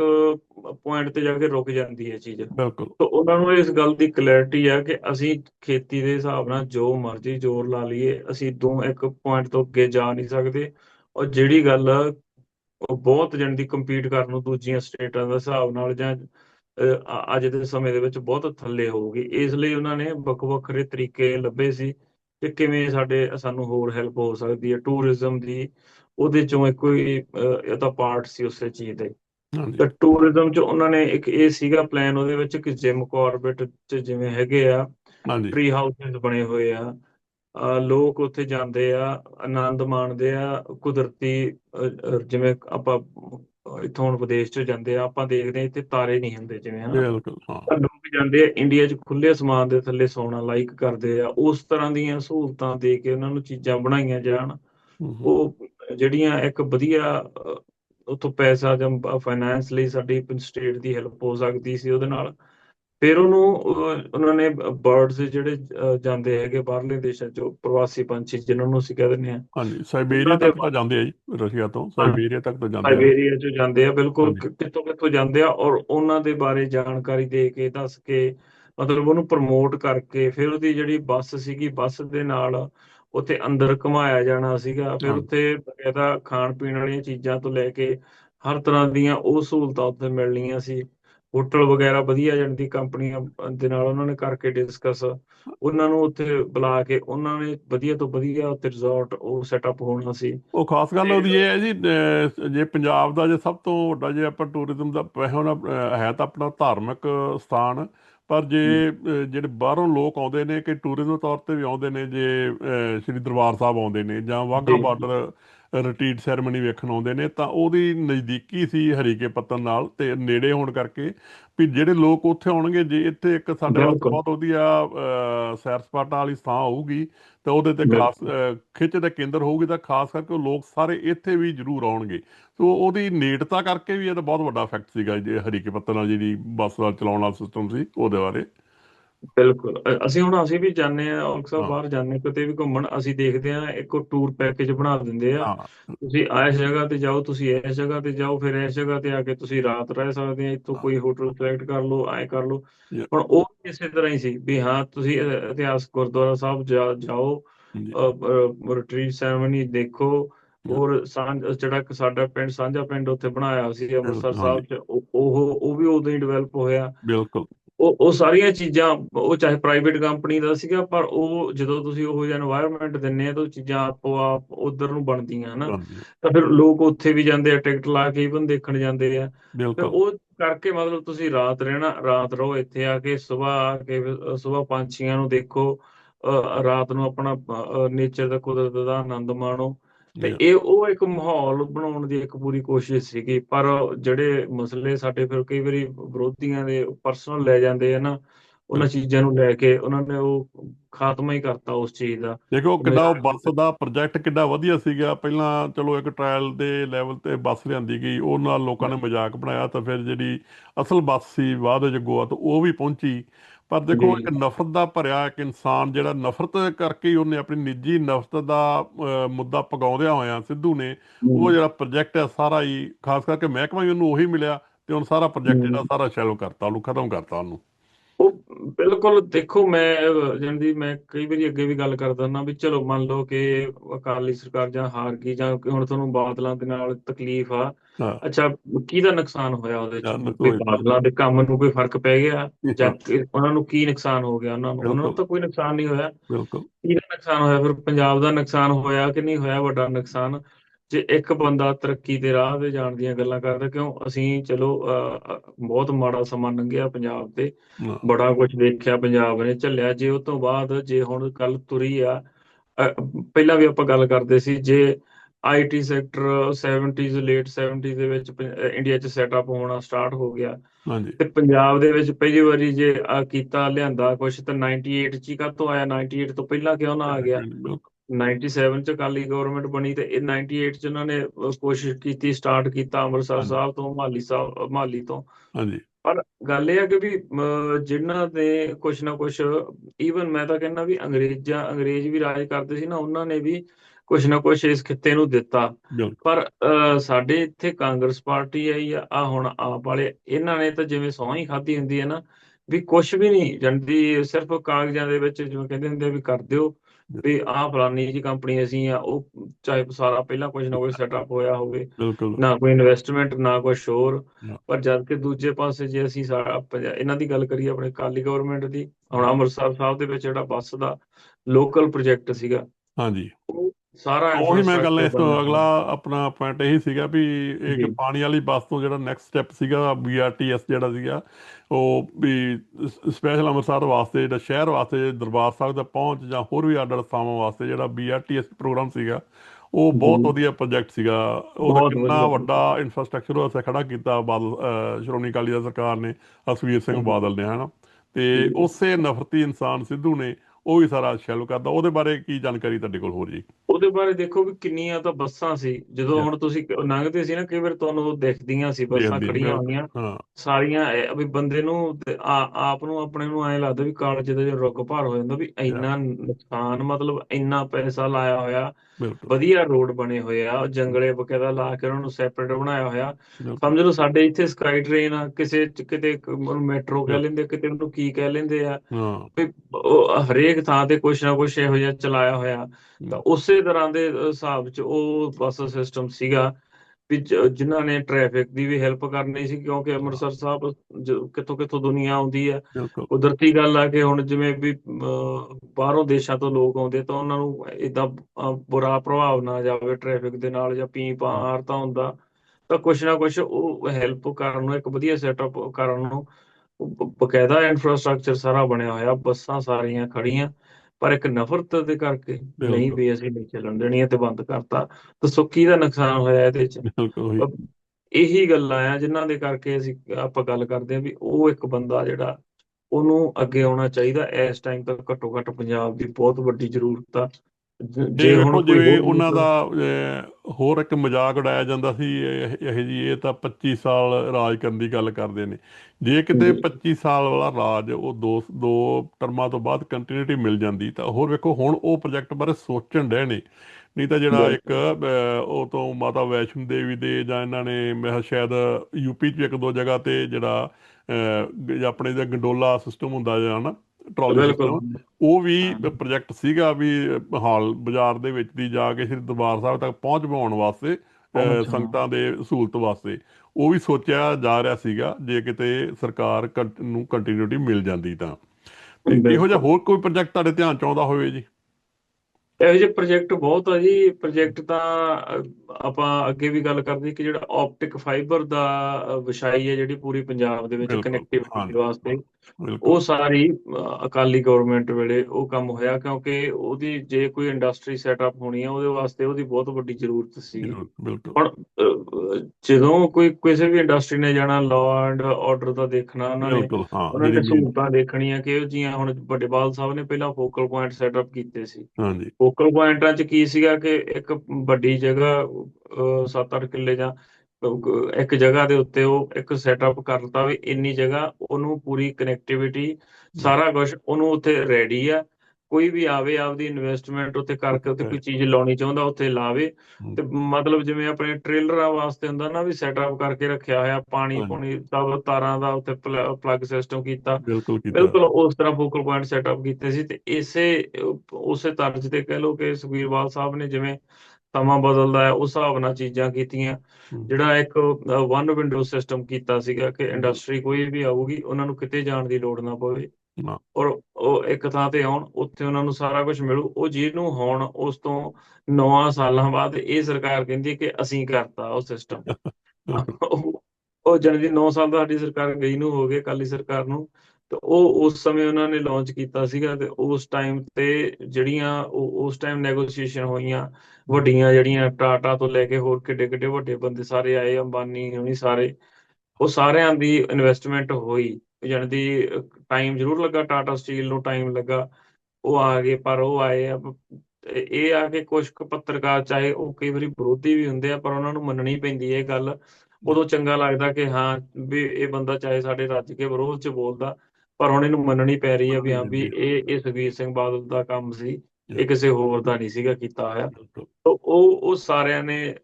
Speaker 2: ਪੁਆਇੰਟ ਤੇ ਜਾ ਕੇ ਰੁਕ ਜਾਂਦੀ ਹੈ ਚੀਜ਼।
Speaker 1: ਬਿਲਕੁਲ।
Speaker 2: ਤਾਂ ਉਹਨਾਂ ਨੂੰ ਇਸ ਗੱਲ ਦੀ ਕਲੈਰਿਟੀ ਆ ਕਿ ਅਸੀਂ ਖੇਤੀ ਦੇ ਹਿਸਾਬ ਨਾਲ ਜੋ ਮਰਜ਼ੀ ਜ਼ੋਰ ਲਾ ਲਈਏ ਅਸੀਂ ਦੋ ਇੱਕ ਪੁਆਇੰਟ ਤੋਂ ਅੱਗੇ ਜਾ ਨਹੀਂ ਸਕਦੇ। ਔਰ ਜਿਹੜੀ ਗੱਲ ਉਹ ਬਹੁਤ ਜਾਣੀ ਦੀ ਕੰਪੀਟ ਕਰਨ ਨੂੰ ਦੂਜੀਆਂ ਸਟੇਟਾਂ ਦੇ ਹਿਸਾਬ ਨਾਲ ਜਾਂ ਅੱਜ ਦੇ ਸਮੇਂ ਦੇ ਵਿੱਚ ਬਹੁਤ ਥੱਲੇ ਹੋਊਗੀ। ਇਸ ਲਈ ਉਹਨਾਂ ਨੇ ਵੱਖ ਵੱਖਰੇ ਤਰੀਕੇ ਲੱਭੇ ਸੀ ਕਿ ਕਿਵੇਂ ਸਾਡੇ ਸਾਨੂੰ ਹੋਰ ਹੈਲਪ ਹੋ ਸਕਦੀ ਹੈ। ਟੂਰਿਜ਼ਮ ਦੀ ਉਹਦੇ ਚੋਂ ਇੱਕ ਕੋਈ ਅਹ, ਇਹਦਾ ਪਾਰਟ ਸੀ ਉਸੇ ਚੀਜ਼ ਦੇ। ਤੇ ਟੂਰਿਜ਼ਮ ਚ ਉਹਨਾਂ ਨੇ ਇੱਕ ਇਹ ਸੀਗਾ ਪਲਾਨ ਉਹਦੇ ਵਿੱਚ ਕਿ ਜਿਮ ਕਾਰਬੇਟ ਚ ਜਿਵੇਂ ਹੈਗੇ ਆ ਟਰੀ ਹਾਊਸਸ ਬਣੇ ਹੋਏ ਆ। ਲੋਕ ਉੱਥੇ ਜਾਂਦੇ ਆ ਆਨੰਦ ਮਾਣਦੇ ਆ ਕੁਦਰਤੀ ਜਿਵੇਂ ਆਪਾਂ ਇੱਥੋਂ ਹੁਣ ਵਿਦੇਸ਼ ਚ ਜਾਂਦੇ ਆ ਆਪਾਂ ਦੇਖਦੇ ਆ ਇੱਥੇ ਤਾਰੇ ਨਹੀਂ ਹੁੰਦੇ ਜਿਵੇਂ ਹਨਾ।
Speaker 1: ਬਿਲਕੁਲ ਹਾਂ।
Speaker 2: ਤਾਂ ਲੋਕ ਜਾਂਦੇ ਆ ਇੰਡੀਆ 'ਚ ਖੁੱਲੇ ਅਸਮਾਨ ਦੇ ਥੱਲੇ ਸੌਣਾ ਲਾਈਕ ਕਰਦੇ ਆ ਉਸ ਤਰ੍ਹਾਂ ਦੀਆਂ ਸਹੂਲਤਾਂ ਦੇ ਕੇ ਉਹਨਾਂ ਨੂੰ ਚੀਜ਼ਾਂ ਬਣਾਈਆਂ ਜਾਣ।
Speaker 1: ਹੂੰ ਹੂੰ
Speaker 2: ਉਹ ਜਿਹੜੀਆਂ ਇੱਕ ਵਧੀਆ ਉੱਥੋਂ ਪੈਸਾ ਜਾਂ ਫਾਈਨੈਂਸ ਲਈ ਸਾਡੀ ਸਟੇਟ ਦੀ ਹੈਲਪ ਹੋ ਸਕਦੀ ਸੀ ਉਹਦੇ ਨਾਲ। ਫਿਰ ਉਹਨੂੰ ਉਹਨਾਂ ਨੇ ਬਰਡਸ ਜਿਹੜੇ ਜਾਂਦੇ ਹੈਗੇ ਬਾਹਰਲੇ ਦੇਸ਼ਾਂ 'ਚ ਪ੍ਰਵਾਸੀ ਪੰਛੀ ਜਿਨ੍ਹਾਂ ਨੂੰ ਅਸੀਂ ਕਹਿ ਦਿੰਦੇ ਆ
Speaker 1: ਹਾਂਜੀ ਸਾਈਬੇਰੀਆ ਤੱਕ ਤਾਂ ਜਾਂਦੇ ਆ ਜੀ ਰਸ਼ੀਆ ਤੋਂ। ਸਾਈਬੇਰੀਆ ਤੱਕ ਤਾਂ ਜਾਂਦੇ ਆ।
Speaker 2: ਸਾਈਬੇਰੀਆ 'ਚ ਜਾਂਦੇ ਆ ਬਿਲਕੁਲ ਕਿੱਥੋਂ ਕਿੱਥੋਂ ਜਾਂਦੇ ਆ ਔਰ ਉਹਨਾਂ ਦੇ ਬਾਰੇ ਜਾਣਕਾਰੀ ਦੇ ਕੇ ਦੱਸ ਕੇ ਮਤਲਬ ਉਹਨੂੰ ਪ੍ਰਮੋਟ ਕਰਕੇ ਫਿਰ ਉਹਦੀ ਜਿਹੜੀ ਬੱਸ ਸੀਗੀ ਬੱਸ ਦੇ ਨਾਲ ਉੱਥੇ ਅੰਦਰ ਘੁਮਾਇਆ ਜਾਣਾ ਸੀਗਾ ਫਿਰ ਉੱਥੇ ਬਕਾਇਦਾ ਖਾਣ ਪੀਣ ਵਾਲੀਆਂ ਚੀਜ਼ਾਂ ਤੋਂ ਲੈ ਕੇ ਹਰ ਤਰ੍ਹਾਂ ਦੀਆਂ ਉਹ ਸਹੂਲਤਾਂ ਉੱਥੇ ਮਿਲਣੀਆਂ ਸੀ। ਹੋਟਲ ਵਗੈਰਾ ਵਧੀਆ ਜਾਣੀ ਦੀ ਕੰਪਨੀਆਂ ਦੇ ਨਾਲ ਉਹਨਾਂ ਨੇ ਕਰਕੇ ਡਿਸਕਸ ਉਹਨਾਂ ਨੂੰ ਉੱਥੇ ਬੁਲਾ ਕੇ ਉਹਨਾਂ ਨੇ ਵਧੀਆ ਤੋਂ ਵਧੀਆ ਉੱਥੇ ਰਿਜ਼ੋਰਟ ਉਹ ਸੈਟਅਪ ਹੋਣਾ ਸੀ।
Speaker 1: ਉਹ ਖਾਸ ਗੱਲ ਉਹਦੀ ਇਹ ਹੈ ਜੀ ਜੇ ਪੰਜਾਬ ਦਾ ਜੇ ਸਭ ਤੋਂ ਵੱਡਾ ਜੇ ਆਪਾਂ ਟੂਰਿਜ਼ਮ ਦਾ ਅਹ, ਹੈ ਤਾਂ ਆਪਣਾ ਧਾਰਮਿਕ ਸਥਾਨ ਪਰ ਜੇ ਜਿਹੜੇ ਬਾਹਰੋਂ ਲੋਕ ਆਉਂਦੇ ਨੇ ਕਿ ਟੂਰਿਜ਼ਮ ਤੌਰ ਤੇ ਵੀ ਆਉਂਦੇ ਨੇ ਜੇ ਸ਼੍ਰੀ ਦਰਬਾਰ ਸਾਹਿਬ ਆਉਂਦੇ ਨੇ ਜਾਂ ਵਾਹਗਾ ਬਾਰਡਰ ਰਿਟਰੀਟ ਸੈਰੇਮਨੀ ਵੇਖਣ ਆਉਂਦੇ ਨੇ ਤਾਂ ਉਹਦੀ ਨਜ਼ਦੀਕੀ ਸੀ ਹਰੀਕੇ ਪੱਤਨ ਨਾਲ ਤੇ ਨੇੜੇ ਹੋਣ ਕਰਕੇ ਵੀ ਜਿਹੜੇ ਲੋਕ ਉੱਥੇ ਆਉਣਗੇ ਜੇ ਇੱਥੇ ਇੱਕ ਸਾਡੇ ਵਾਸਤੇ
Speaker 2: ਬਿਲਕੁਲ।
Speaker 1: ਬਹੁਤ ਵਧੀਆ ਸੈਰ ਸਪਾਟਾ ਵਾਲੀ ਥਾਂ ਹੋਊਗੀ ਤਾਂ ਉਹਦੇ ਤੇ ਖਾਸ ਖਿੱਚ ਦਾ ਕੇਂਦਰ ਹੋਊਗੀ ਤਾਂ ਖਾਸ ਕਰਕੇ ਉਹ ਲੋਕ ਸਾਰੇ ਇੱਥੇ ਵੀ ਜ਼ਰੂਰ ਆਉਣਗੇ। ਸੋ ਉਹਦੀ ਨੇੜਤਾ ਕਰਕੇ ਵੀ ਇਹਦਾ ਬਹੁਤ ਵੱਡਾ ਇਫੈਕਟ ਸੀਗਾ ਜੇ ਹਰੀਕੇ ਪੱਤਨ ਨਾਲ ਜਿਹੜੀ ਬੱਸ ਦਾ ਚਲਾਉਣ ਵਾਲਾ ਸਿਸਟਮ ਸੀ ਉਹਦੇ ਬਾਰੇ।
Speaker 2: ਬਿਲਕੁਲ। ਅ- ਅਸੀਂ ਹੁਣ ਅਸੀਂ ਵੀ ਜਾਂਦੇ ਆ
Speaker 1: ਹਾਂ।
Speaker 2: ਬਾਹਰ ਜਾਂਦੇ ਹਾਂ, ਕਿਤੇ ਵੀ ਘੁੰਮਣ ਅਸੀਂ ਦੇਖਦੇ ਆ ਇੱਕ ਟੂਰ ਪੈਕੇਜ ਬਣਾ ਦਿੰਦੇ ਆ।
Speaker 1: ਹਾਂ।
Speaker 2: ਤੁਸੀਂ ਇਸ ਜਗ੍ਹਾ ਤੇ ਜਾਓ ਤੁਸੀਂ ਇਸ ਜਗ੍ਹਾ ਤੇ ਜਾਓ ਫਿਰ ਇਸ ਜਗ੍ਹਾ ਤੇ ਆ ਕੇ ਤੁਸੀਂ ਰਾਤ ਰਹਿ ਸਕਦੇ ਆ ਇੱਥੋਂ
Speaker 1: ਹਾਂ।
Speaker 2: ਕੋਈ ਹੋਟਲ ਸਿਲੈਕਟ ਕਰ ਲਓ ਐ ਕਰ ਲਓ।
Speaker 1: ਜੀ
Speaker 2: ਹੁਣ ਉਹ ਵੀ ਇਸੇ ਤਰ੍ਹਾਂ ਹੀ ਸੀ ਵੀ ਹਾਂ ਤੁਸੀਂ ਇਤਿਹਾਸ ਗੁਰਦੁਆਰਾ ਸਾਹਿਬ ਜਾ- ਜਾਓ
Speaker 1: ਜੀ
Speaker 2: ਰਿਟਰੀਟ ਸੈਰੇਮਨੀ ਦੇਖੋ
Speaker 1: ਜੀ,
Speaker 2: ਔਰ ਸਾਂਝ ਜਿਹੜਾ ਕਿ ਸਾਡਾ ਪਿੰਡ ਸਾਂਝਾ ਪਿੰਡ ਉੱਥੇ ਬਣਾਇਆ ਸੀ ਅੰਮ੍ਰਿਤਸਰ
Speaker 1: ਬਿਲਕੁਲ
Speaker 2: ਸਾਹਿਬ
Speaker 1: ਹਾਂਜੀ।
Speaker 2: ਚ ਉਹ ਉਹ ਉਹ ਵੀ ਉਦੋਂ ਹੀ ਡਿਵੈਲਪ ਹੋਇਆ।
Speaker 1: ਬਿਲਕੁਲ।
Speaker 2: ਉਹ ਉਹ ਸਾਰੀਆਂ ਚੀਜ਼ਾਂ ਉਹ ਚਾਹੇ ਪ੍ਰਾਈਵੇਟ ਕੰਪਨੀ ਦਾ ਸੀਗਾ ਪਰ ਉਹ ਜਦੋਂ ਤੁਸੀਂ ਉਹ ਜਿਹਾ এনवायरमेंट ਦਿੰਨੇ ਆ ਤਾਂ ਉਹ ਚੀਜ਼ਾਂ ਆਪੋ ਆਪ ਉਧਰ ਨੂੰ ਬਣਦੀਆਂ ਹਨਾ? ਤਾਂ ਫਿਰ ਲੋਕ ਉੱਥੇ ਵੀ ਜਾਂਦੇ ਆ ਟਿਕਟ ਲਾ ਕੇ ਇਵਨ ਦੇਖਣ ਜਾਂਦੇ ਆ।
Speaker 1: ਤੇ
Speaker 2: ਉਹ ਕਰਕੇ ਮਤਲਬ ਤੁਸੀਂ ਰਾਤ ਰਹਿਣਾ ਰਾਤ ਰਹੋ ਇੱਥੇ ਆ ਕੇ ਸਵੇਰ ਆ ਕੇ ਸਵੇਰ ਪੰਛੀਆਂ ਨੂੰ ਦੇਖੋ ਰਾਤ ਨੂੰ ਆਪਣਾ ਨੇਚਰ ਦਾ ਕੁਦਰਤ ਦਾ ਆਨੰਦ ਮਾਣੋ। ਤੇ ਇਹ ਉਹ ਇੱਕ ਮਾਹੌਲ ਬਣਾਉਣ ਦੀ ਇੱਕ ਪੂਰੀ ਕੋਸ਼ਿਸ਼ ਸੀਗੀ ਪਰ ਜਿਹੜੇ ਮਸਲੇ ਸਾਡੇ ਫਿਰ ਕਈ ਵਾਰੀ ਵਿਰੋਧੀਆਂ ਦੇ ਪਰਸਨਲ ਲੈ ਜਾਂਦੇ ਆ ਨਾ ਉਹਨਾਂ ਚੀਜ਼ਾਂ ਨੂੰ ਲੈ ਕੇ ਉਹਨਾਂ ਨੇ ਉਹ ਖਾਤਮਾ ਹੀ ਕਰਤਾ ਉਸ ਚੀਜ਼ ਦਾ।
Speaker 1: ਦੇਖੋ ਕਿੱਡਾ ਉਹ ਬੱਸ ਦਾ ਪ੍ਰੋਜੈਕਟ ਕਿੱਡਾ ਵਧੀਆ ਸੀਗਾ। ਪਹਿਲਾਂ ਚਲੋ ਇੱਕ ਟ੍ਰਾਇਲ ਦੇ ਲੈਵਲ ਤੇ ਬੱਸ ਲਿਆਂਦੀ ਗਈ ਉਹ ਨਾਲ ਲੋਕਾਂ ਨੇ ਮਜ਼ਾਕ ਬਣਾਇਆ ਤਾਂ ਫਿਰ ਜਿਹੜੀ ਅਸਲ ਬੱਸ ਸੀ ਬਾਅਦ ਵਿੱਚ ਗੋਆ ਤੋਂ ਉਹ ਵੀ ਪਹੁੰਚੀ। ਪਰ ਦੇਖੋ ਇੱਕ ਨਫ਼ਰਤ ਦਾ ਭਰਿਆ ਇੱਕ ਇਨਸਾਨ ਜਿਹੜਾ ਨਫ਼ਰਤ ਕਰਕੇ ਹੀ ਉਹਨੇ ਆਪਣੀ ਨਿੱਜੀ ਨਫ਼ਰਤ ਦਾ ਮੁੱਦਾ ਪਗਾਉਂਦਿਆਂ ਹੋਇਆਂ ਸਿੱਧੂ ਨੇ ਉਹ ਜਿਹੜਾ ਪ੍ਰੋਜੈਕਟ ਹੈ ਸਾਰਾ ਹੀ ਖਾਸ ਕਰਕੇ ਮਹਿਕਮਾ ਹੀ ਉਹਨੂੰ ਉਹੀ ਮਿਲਿਆ ਤੇ ਹੁਣ ਸਾਰਾ ਪ੍ਰੋਜੈਕਟ ਜਿਹੜਾ। ਸਾਰਾ ਸ਼ੈਲੋ ਕਰਤਾ ਉਹਨੂੰ ਖਤਮ ਕਰਤਾ ਉਹਨੂੰ।
Speaker 2: ਉਹ ਬਿਲਕੁਲ ਦੇਖੋ ਮੈਂ ਜਾਂਦੀ ਮੈਂ ਕਈ ਵਾਰੀ ਅੱਗੇ ਵੀ ਗੱਲ ਕਰਦਾ ਨਾ ਵੀ ਚਲੋ ਮੰਨ ਲਓ ਕਿ ਅਕਾਲੀ ਸਰਕਾਰ ਜਾਂ ਹਾਰ ਗਈ ਜਾਂ ਹੁਣ ਤੁਹਾਨੂੰ ਬਾਦਲਾਂ ਦੇ ਨਾਲ ਤਕਲੀਫ ਆ
Speaker 1: ਹਾਂ
Speaker 2: ਅੱਛਾ ਕਿਹਦਾ ਨੁਕਸਾਨ ਹੋਇਆ ਉਹਦੇ ਚ?
Speaker 1: ਕੋਈ
Speaker 2: ਬਾਦਲਾਂ ਦੇ ਕੰਮ ਨੂੰ ਕੋਈ ਫ਼ਰਕ ਪੈ ਗਿਆ? ਜਾਂ ਉਹਨਾਂ ਨੂੰ ਕੀ ਨੁਕਸਾਨ ਹੋ ਗਿਆ ਉਹਨਾਂ ਨੂੰ? ਉਹਨਾਂ ਨੂੰ ਤਾਂ ਕੋਈ ਨੁਕਸਾਨ ਨਹੀਂ ਹੋਇਆ।
Speaker 1: ਬਿਲਕੁਲ।
Speaker 2: ਕਿਹਦਾ ਨੁਕਸਾਨ ਹੋਇਆ? ਫਿਰ ਪੰਜਾਬ ਦਾ ਨੁਕਸਾਨ ਹੋਇਆ ਕਿ ਨਹੀਂ ਹੋਇਆ? ਵੱਡਾ ਨੁਕਸਾਨ। ਜੇ ਇੱਕ ਬੰਦਾ ਤਰੱਕੀ ਦੇ ਰਾਹ ਤੇ ਜਾਣ ਦੀਆਂ ਗੱਲਾਂ ਕਰਦਾ ਕਿਉਂ? ਅਸੀਂ ਚਲੋ ਬਹੁਤ ਮਾੜਾ ਸਮਾਂ ਲੰਘਿਆ ਪੰਜਾਬ ਤੇ। ਬੜਾ ਕੁਝ ਦੇਖਿਆ ਪੰਜਾਬ ਨੇ ਝੱਲਿਆ। ਜੇ ਉਹ ਤੋਂ ਬਾਅਦ ਜੇ ਹੁਣ ਕੱਲ ਤੁਰੀ ਆ ਪਹਿਲਾਂ ਵੀ ਆਪਾਂ ਗੱਲ ਕਰਦੇ ਸੀ ਜੇ IT sector 70s late 70s ਦੇ ਵਿੱਚ ਇੰਡੀਆ 'ਚ ਸੈਟਅਪ ਹੋਣਾ ਸਟਾਰਟ ਹੋ ਗਿਆ।
Speaker 1: ਹਾਂਜੀ।
Speaker 2: ਤੇ ਪੰਜਾਬ ਦੇ ਵਿੱਚ ਪਹਿਲੀ ਵਾਰੀ ਜੇ ਆ ਕੀਤਾ ਲਿਆਂਦਾ ਕੁਝ ਤਾਂ 98 ਚ ਹੀ ਕਾਹਤੋਂ ਆਇਆ? 98 ਤੋਂ ਪਹਿਲਾਂ ਕਿਉਂ ਨਾ ਆ ਗਿਆ?
Speaker 1: ਬਿਲਕੁਲ।
Speaker 2: 97 ਚ ਅਕਾਲੀ ਗਵਰਨਮੈਂਟ ਬਣੀ ਤੇ ਇਹ 98 ਚ ਉਹਨਾਂ ਨੇ ਕੋਸ਼ਿਸ਼ ਕੀਤੀ ਸਟਾਰਟ ਕੀਤਾ ਅੰਮ੍ਰਿਤਸਰ ਸਾਹਿਬ ਤੋਂ ਮਾਲੀ ਸਾਹਿਬ ਮਾਲੀ ਤੋਂ।
Speaker 1: ਹਾਂਜੀ।
Speaker 2: ਪਰ ਗੱਲ ਇਹ ਆ ਕਿ ਵੀ ਜਿਨ੍ਹਾਂ ਦੇ ਕੁਛ ਨਾ ਕੁਛ ਈਵਨ ਮੈਂ ਤਾਂ ਕਹਿੰਦਾ ਵੀ ਅੰਗਰੇਜ਼ਾਂ ਅੰਗਰੇਜ਼ ਵੀ ਰਾਜ ਕਰਦੇ ਸੀ ਨਾ ਉਹਨਾਂ ਨੇ ਵੀ ਕੁਛ ਨਾ ਕੁਛ ਇਸ ਖਿੱਤੇ ਨੂੰ ਦਿੱਤਾ। ਪਰ ਸਾਡੇ ਇੱਥੇ ਕਾਂਗਰਸ ਪਾਰਟੀ ਆਈ ਆ ਹੁਣ ਆਪ ਵਾਲੇ ਇਹਨਾਂ ਨੇ ਤਾਂ ਜਿਵੇਂ ਸਹੁੰ ਹੀ ਖਾਧੀ ਹੁੰਦੀ ਹੈ ਨਾ ਵੀ ਕੁਛ ਵੀ ਨਹੀਂ ਜਾਂਦੀ ਸਿਰਫ ਕਾਗਜ਼ਾਂ ਦੇ ਵਿੱਚ ਜਿਵੇਂ ਕਹਿੰਦੇ ਹੁੰਦੇ ਵੀ ਕਰ ਦਿਓ ਵੀ ਆਹ ਫਲਾਨੀ ਜੀ ਕੰਪਨੀ ਅਸੀਂ ਆ ਉਹ ਚਾਹੇ ਸਾਰਾ ਪਹਿਲਾਂ ਕੁਝ ਨਾ ਕੁਝ ਸੈਟਅਪ ਹੋਇਆ ਹੋਵੇ ਨਾ ਕੋਈ ਇਨਵੈਸਟਮੈਂਟ ਨਾ ਕੋਈ ਸ਼ੋਰ। ਪਰ ਜਦ ਕਿ ਦੂਜੇ ਪਾਸੇ ਜੇ ਅਸੀਂ ਸਾਰਾ ਇਹਨਾਂ ਦੀ ਗੱਲ ਕਰੀਏ ਆਪਣੇ ਕਾਲੀ ਗਵਰਨਮੈਂਟ ਦੀ ਹੁਣ ਅੰਮ੍ਰਿਤਸਰ ਸਾਹਿਬ ਦੇ ਵਿੱਚ ਜਿਹੜਾ ਬੱਸ ਦਾ ਲੋਕਲ ਪ੍ਰੋਜੈਕਟ ਸੀਗਾ
Speaker 1: ਹਾਂਜੀ।
Speaker 2: ਉਹ ਸਾਰਾ
Speaker 1: ਉਹੀ ਮੈਂ ਗੱਲ ਇਸ ਤੋਂ ਅਗਲਾ ਆਪਣਾ ਪੁਆਇੰਟ ਇਹੀ ਸੀਗਾ ਵੀ ਇੱਕ। ਪਾਣੀ ਵਾਲੀ ਬੱਸ ਤੋਂ ਜਿਹੜਾ ਨੈਕਸਟ ਸਟੈਪ ਸੀਗਾ ਬੀਆਰਟੀਐਸ ਜਿਹੜਾ ਸੀਗਾ ਉਹ ਵੀ ਸਪੈਸ਼ਲ ਅੰਮ੍ਰਿਤਸਰ ਵਾਸਤੇ ਜਿਹੜਾ ਸ਼ਹਿਰ ਵਾਸਤੇ ਦਰਬਾਰ ਸਾਹਿਬ ਦਾ ਪਹੁੰਚ ਜਾਂ ਹੋਰ ਵੀ ਆਡਰ ਥਾਵਾਂ ਵਾਸਤੇ ਜਿਹੜਾ ਬੀਆਰਟੀਐਸ ਪ੍ਰੋਗਰਾਮ ਸੀਗਾ ਉਹ ਬਹੁਤ। ਵਧੀਆ ਪ੍ਰੋਜੈਕਟ ਸੀਗਾ ਉਹਦਾ
Speaker 2: ਬਹੁਤ
Speaker 1: ਕਿੰਨਾ। ਵੱਡਾ ਇਨਫਰਾਸਟ੍ਰਕਚਰ ਉਹ ਖੜਾ ਕੀਤਾ ਬਾਦਲ ਸ਼੍ਰੋਮਣੀ ਅਕਾਲੀ ਦਲ ਸਰਕਾਰ ਨੇ ਹਸਵੀਰ ਸਿੰਘ। ਬਾਦਲ ਨੇ ਹਨਾ ਤੇ ਉਸੇ ਨਫ਼ਰਤੀ ਇਨਸਾਨ ਸਿੱਧੂ ਨੇ ਉਹ ਵੀ ਸਾਰਾ ਸ਼ੈਲੋ ਕਰਦਾ। ਉਹਦੇ ਬਾਰੇ ਕੀ ਜਾਣਕਾਰੀ ਤੁਹਾਡੇ ਕੋਲ ਹੋਰ ਜੀ?
Speaker 2: ਉਹਦੇ ਬਾਰੇ ਦੇਖੋ ਵੀ ਕਿੰਨੀਆਂ ਤਾਂ ਬੱਸਾਂ ਸੀ। ਜਦੋਂ ਹੁਣ ਤੁਸੀਂ ਲੰਘਦੇ ਸੀ ਨਾ ਕਈ ਵਾਰ ਤੁਹਾਨੂੰ ਉਹ ਦਿਖਦੀਆਂ ਸੀ ਬੱਸਾਂ ਖੜੀਆਂ। ਹੋਈਆਂ। ਸਾਰੀਆਂ ਵੀ ਬੰਦੇ ਨੂੰ ਆਪ ਨੂੰ ਆਪਣੇ ਨੂੰ ਐਂ ਲੱਗਦਾ ਵੀ ਕਾਲਜ ਦਾ ਜੋ ਰੁੱਗ ਭਾਰ ਹੋ ਜਾਂਦਾ ਵੀ ਇੰਨਾ ਨੁਕਸਾਨ ਮਤਲਬ ਇੰਨਾ ਪੈਸਾ ਲਾਇਆ ਹੋਇਆ। ਵਧੀਆ ਰੋਡ ਬਣੇ ਹੋਏ ਆ ਜੰਗਲੇ ਬਕਾਇਦਾ ਲਾ ਕੇ ਉਹਨਾਂ ਨੂੰ ਸੈਪਰੇਟ ਬਣਾਇਆ ਹੋਇਆ। ਸਮਝ ਲਓ ਸਾਡੇ ਇੱਥੇ ਸਕਾਈ ਟ੍ਰੇਨ ਆ ਕਿਸੇ ਕਿਤੇ ਮੈਟਰੋ ਕਹਿ ਲੈਂਦੇ ਕਿਤੇ ਉਹਨੂੰ ਕੀ ਕਹਿ ਲੈਂਦੇ ਆ। ਹਰੇਕ ਥਾਂ ਤੇ ਕੁਛ ਨਾ ਕੁਛ ਇਹੋ ਜਿਹਾ ਚਲਾਇਆ ਹੋਇਆ। ਤਾਂ ਉਸੇ ਤਰ੍ਹਾਂ ਦੇ ਹਿਸਾਬ 'ਚ ਉਹ ਬੱਸ ਸਿਸਟਮ ਸੀਗਾ। ਵੀ ਜਿਨ੍ਹਾਂ ਨੇ ਟ੍ਰੈਫਿਕ ਦੀ ਵੀ ਹੈਲਪ ਕਰਨੀ ਸੀ ਕਿਉਂਕਿ ਅੰਮ੍ਰਿਤਸਰ ਸਾਹਿਬ ਕਿੱਥੋਂ ਕਿੱਥੋਂ ਦੁਨੀਆ ਆਉਂਦੀ ਹੈ। ਕੁਦਰਤੀ ਗੱਲ ਆ ਕਿ ਹੁਣ ਜਿਵੇਂ ਵੀ ਬਾਹਰੋਂ ਦੇਸ਼ਾਂ ਤੋਂ ਲੋਕ ਆਉਂਦੇ ਤਾਂ ਉਹਨਾਂ ਨੂੰ ਇਦਾਂ ਬੁਰਾ ਪ੍ਰਭਾਵ ਨਾ ਜਾਵੇ ਟ੍ਰੈਫਿਕ ਦੇ ਨਾਲ ਜਾਂ ਪੀ ਪਾਰ ਤਾਂ ਹੁੰਦਾ। ਤਾਂ ਕੁਛ ਨਾ ਕੁਛ ਉਹ ਹੈਲਪ ਕਰਨ ਨੂੰ ਇੱਕ ਵਧੀਆ ਸੈਟਅਪ ਕਰਨ ਨੂੰ ਬਕਾਇਦਾ ਇਨਫਰਾਸਟ੍ਰਕਚਰ ਸਾਰਾ ਬਣਿਆ ਹੋਇਆ ਬੱਸਾਂ ਸਾਰੀਆਂ ਖੜੀਆਂ ਪਰ ਇੱਕ ਨਫ਼ਰਤ ਦੇ ਕਰਕੇ ਨਹੀਂ। ਵੀ ਅਸੀਂ ਨਹੀਂ ਚੱਲਣ ਦੇਣੀਆਂ ਤੇ ਬੰਦ ਕਰਤਾ। ਤਾਂ ਸੁੱਕੀ ਦਾ ਨੁਕਸਾਨ ਹੋਇਆ ਇਹਦੇ ਚ। ਇਹੀ ਗੱਲਾਂ ਆ ਜਿਨ੍ਹਾਂ ਦੇ ਕਰਕੇ ਅਸੀਂ ਆਪਾਂ ਗੱਲ ਕਰਦੇ ਆ ਵੀ ਉਹ ਇੱਕ ਬੰਦਾ ਜਿਹੜਾ ਉਹਨੂੰ ਅੱਗੇ ਆਉਣਾ ਚਾਹੀਦਾ। ਇਸ ਟਾਈਮ ਤੱਕ ਘੱਟੋ ਘੱਟ ਪੰਜਾਬ ਦੀ ਬਹੁਤ ਵੱਡੀ ਜ਼ਰੂਰਤ ਆ। ਜ-
Speaker 1: ਜੇ
Speaker 2: ਜੇ ਹੁਣ
Speaker 1: ਜਿਵੇਂ ਉਹਨਾਂ ਦਾ ਹੋਰ ਇੱਕ ਮਜ਼ਾਕ ਉਡਾਇਆ ਜਾਂਦਾ ਸੀ ਇਹ ਜੀ ਇਹ ਤਾਂ 25 ਸਾਲ ਰਾਜ ਕਰਨ ਦੀ ਗੱਲ ਕਰਦੇ ਨੇ। ਜੇ ਕਿਤੇ
Speaker 2: ਜੀ।
Speaker 1: 25 ਸਾਲ ਵਾਲਾ ਰਾਜ ਉਹ ਦੋ ਦੋ ਟਰਮਾਂ ਤੋਂ ਬਾਅਦ ਕੰਟੀਨਿਊਟੀ ਮਿਲ ਜਾਂਦੀ ਤਾਂ ਹੋਰ ਵੇਖੋ ਹੁਣ ਉਹ ਪ੍ਰੋਜੈਕਟ ਬਾਰੇ ਸੋਚਣ ਡਏ ਨੇ। ਨਹੀਂ ਤਾਂ ਜਿਹੜਾ ਇੱਕ ਉਹ ਤੋਂ ਮਾਤਾ ਵੈਸ਼ਨੋ ਦੇਵੀ ਦੇ ਜਾਂ ਇਹਨਾਂ ਨੇ ਮੈਂ ਸ਼ਾਇਦ ਯੂਪੀ 'ਚ ਇੱਕ ਦੋ ਜਗ੍ਹਾ ਤੇ ਜਿਹੜਾ ਆਪਣੇ ਜਿਹੜਾ ਗੰਡੋਲਾ ਸਿਸਟਮ ਹੁੰਦਾ ਜਿਹੜਾ ਨਾ ਟਰਾਲੀ ਉਹ ਵੀ ਪ੍ਰੋਜੈਕਟ ਸੀਗਾ ਵੀ ਹਾਲ ਬਾਜ਼ਾਰ ਦੇ ਵਿੱਚ ਦੀ ਜਾ ਕੇ ਸ੍ਰੀ ਦਰਬਾਰ ਸਾਹਿਬ ਤੱਕ ਪਹੁੰਚ ਪਾਉਣ ਵਾਸਤੇ। ਸੰਗਤਾਂ ਦੇ ਸਹੂਲਤ ਵਾਸਤੇ ਉਹ ਵੀ ਸੋਚਿਆ ਜਾ ਰਿਹਾ ਸੀਗਾ ਜੇ ਕਿਤੇ ਸਰਕਾਰ ਨੂੰ ਕੰਟੀਨਿਊਟੀ ਮਿਲ ਜਾਂਦੀ ਤਾਂ ਇਹੋ ਜਿਹਾ। ਹੋਰ ਕੋਈ ਪ੍ਰੋਜੈਕਟ ਤੁਹਾਡੇ ਧਿਆਨ ਚ ਆਉਂਦਾ ਹੋਵੇ ਜੀ
Speaker 2: ਇਹੋ ਜਿਹੇ ਪ੍ਰੋਜੈਕਟ ਬਹੁਤ ਆ ਜੀ। ਪ੍ਰੋਜੈਕਟ ਤਾਂ ਆਪਾਂ ਅੱਗੇ ਵੀ ਗੱਲ ਕਰਦੇ ਕਿ ਜਿਹੜਾ ਆਪਟਿਕ ਫਾਈਬਰ ਦਾ ਵਿਛਾਈ ਹੈ ਜਿਹੜੀ ਪੂਰੀ ਪੰਜਾਬ ਦੇ ਵਿੱਚ ਕਨੈਕਟੀਵਿਟੀ। ਵਾਸਤੇ ਉਹ ਸਾਰੀ ਅਕਾਲੀ ਗਵਰਨਮੈਂਟ ਵੇਲੇ ਉਹ ਕੰਮ ਹੋਇਆ ਕਿਉਂਕਿ ਉਹਦੀ ਜੇ ਕੋਈ ਇੰਡਸਟਰੀ ਸੈਟਅਪ ਹੋਣੀ ਹੈ ਉਹਦੇ ਵਾਸਤੇ ਉਹਦੀ ਬਹੁਤ ਵੱਡੀ ਜ਼ਰੂਰਤ ਸੀ। ਹੁਣ ਜਦੋਂ ਕੋਈ ਕਿਸੇ ਵੀ ਇੰਡਸਟਰੀ ਨੇ ਜਾਣਾ ਲਾਅ ਐਂਡ ਆਰਡਰ ਦਾ ਦੇਖਣਾ ਉਹਨਾਂ ਨੇ ਉਹਨਾਂ ਨੇ ਸਹੂਲਤਾਂ ਦੇਖਣੀਆਂ ਕਿ ਉਹ ਜੀਆਂ ਹੁਣ ਵੱਡੇ ਬਾਲ ਸਾਹਿਬ ਨੇ ਪਹਿਲਾਂ ਫੋਕਲ ਪੁਆਇੰਟ ਸੈਟਅਪ ਕੀਤੇ ਸੀ।
Speaker 1: ਹਾਂਜੀ।
Speaker 2: ਫੋਕਲ ਪੁਆਇੰਟਾਂ 'ਚ ਕੀ ਸੀਗਾ ਕਿ ਇੱਕ ਵੱਡੀ ਜਗ੍ਹਾ 7-8 ਕਿੱਲੇ ਜਾਂ ਇੱਕ ਜਗ੍ਹਾ ਦੇ ਉੱਤੇ ਉਹ ਇੱਕ ਸੈਟਅਪ ਕਰਤਾ ਵੀ ਇੰਨੀ ਜਗ੍ਹਾ, ਉਹਨੂੰ ਪੂਰੀ ਕਨੈਕਟੀਵਿਟੀ ਸਾਰਾ ਕੁਝ ਉਹਨੂੰ ਉੱਥੇ ਰੈਡੀ ਆ। ਕੋਈ ਵੀ ਆਵੇ ਆਪਦੀ ਇਨਵੈਸਟਮੈਂਟ ਉੱਤੇ ਕਰਕੇ ਉੱਤੇ ਕੋਈ ਚੀਜ਼ ਲਾਉਣੀ ਚਾਹੁੰਦਾ ਉੱਥੇ ਲਾਵੇ ਤੇ ਮਤਲਬ ਜਿਵੇਂ ਆਪਣੇ ਟ੍ਰੇਲਰਾਂ ਵਾਸਤੇ ਹੁੰਦਾ ਨਾ ਵੀ ਸੈਟਅਪ ਕਰਕੇ ਰੱਖਿਆ ਹੋਇਆ ਪਾਣੀ। ਪੂਣੀ ਸਭ ਤਾਰਾਂ ਦਾ ਉੱਤੇ ਪਲੱਗ ਸਿਸਟਮ ਕੀਤਾ
Speaker 1: ਬਿਲਕੁਲ
Speaker 2: ਉਸ ਤਰ੍ਹਾਂ ਫੋਕਲ ਪੁਆਇੰਟ ਸੈਟਅਪ ਕੀਤੇ ਸੀ ਤੇ ਇਸੇ ਉਸੇ ਤਰਜ਼ ਤੇ ਕਹਿ ਲਓ ਕਿ ਸੁਖਬੀਰਵਾਲ ਸਾਹਿਬ ਨੇ ਜਿਵੇਂ ਸਮਾਂ ਬਦਲਦਾ ਹੈ ਉਸ ਹਿਸਾਬ ਨਾਲ ਚੀਜ਼ਾਂ ਕੀਤੀਆਂ। ਜਿਹੜਾ ਇੱਕ ਵਨ ਵਿੰਡੋ ਸਿਸਟਮ ਕੀਤਾ ਸੀਗਾ ਕਿ ਇੰਡਸਟਰੀ ਕੋਈ ਵੀ ਆਊਗੀ ਉਹਨਾਂ ਨੂੰ ਕਿਤੇ ਜਾਣ ਦੀ ਲੋੜ ਨਾ ਪਵੇ। ਔਰ ਉਹ ਇੱਕ ਥਾਂ ਤੇ ਆਉਣ ਉੱਥੇ ਉਹਨਾਂ ਨੂੰ ਸਾਰਾ ਕੁਝ ਮਿਲੂ। ਉਹ ਜਿਹਨੂੰ ਹੁਣ ਉਸ ਤੋਂ 9 ਸਾਲਾਂ ਬਾਅਦ ਇਹ ਸਰਕਾਰ ਕਹਿੰਦੀ ਕਿ ਅਸੀਂ ਕਰਤਾ ਉਹ ਸਿਸਟਮ ਉਹ ਦੀ 9 ਸਾਲ ਦਾ ਸਾਡੀ ਸਰਕਾਰ ਗਈ ਨੂੰ ਹੋ ਗਏ ਅਕਾਲੀ ਸਰਕਾਰ ਨੂੰ। ਤੇ ਉਹ ਉਸ ਸਮੇਂ ਉਹਨਾਂ ਨੇ ਲਾਂਚ ਕੀਤਾ ਸੀਗਾ ਤੇ ਉਸ ਟਾਈਮ ਤੇ ਜਿਹੜੀਆਂ ਉਹ- ਉਸ ਟਾਈਮ ਨੈਗੋਸ਼ੀਏਸ਼ਨ ਹੋਈਆਂ ਵੱਡੀਆਂ ਜਿਹੜੀਆਂ ਟਾਟਾ ਤੋਂ ਲੈ ਕੇ ਹੋਰ ਕਿੱਡੇ ਕਿੱਡੇ ਵੱਡੇ ਬੰਦੇ ਸਾਰੇ ਆਏ ਅੰਬਾਨੀ ਹੋਣੀ ਸਾਰੇ ਉਹ ਸਾਰਿਆਂ ਦੀ ਇਨਵੈਸਟਮੈਂਟ ਹੋਈ। ਜਾਣੀ ਦੀ ਟਾਈਮ ਜ਼ਰੂਰ ਲੱਗਾ ਟਾਟਾ ਸਟੀਲ ਨੂੰ ਟਾਈਮ ਲੱਗਾ। ਉਹ ਆ ਗਏ ਪਰ ਉਹ ਆਏ ਇਹ ਆ ਕਿ ਕੁਝ ਕੁ ਪੱਤਰਕਾਰ ਚਾਹੇ ਉਹ ਕਈ ਵਾਰੀ ਵਿਰੋਧੀ ਵੀ ਹੁੰਦੇ ਆ ਪਰ ਉਹਨਾਂ ਨੂੰ ਮੰਨਣੀ ਪੈਂਦੀ ਹੈ ਇਹ ਗੱਲ। ਉਦੋਂ ਚੰਗਾ ਲੱਗਦਾ ਕਿ ਹਾਂ ਵੀ ਇਹ ਬੰਦਾ ਚਾਹੇ ਸਾਡੇ ਰੱਜ ਕੇ ਵਿਰੋਧ 'ਚ ਬੋਲਦਾ ਪਰ ਹੁਣ ਇਹਨੂੰ ਮੰਨਣੀ ਪੈ ਰਹੀ ਹੈ ਵੀ ਹਾਂ ਵੀ ਇਹ ਇਹ ਸੁਖਬੀਰ ਸਿੰਘ ਬਾਦਲ ਦਾ ਕੰਮ ਸੀ। ਇਹ ਕਿਸੇ ਹੋਰ ਦਾ ਨਹੀਂ ਸੀਗਾ ਕੀਤਾ ਹੋਇਆ। ਤਾਂ ਉਹ ਉਹ ਸਾਰਿਆਂ ਨੇ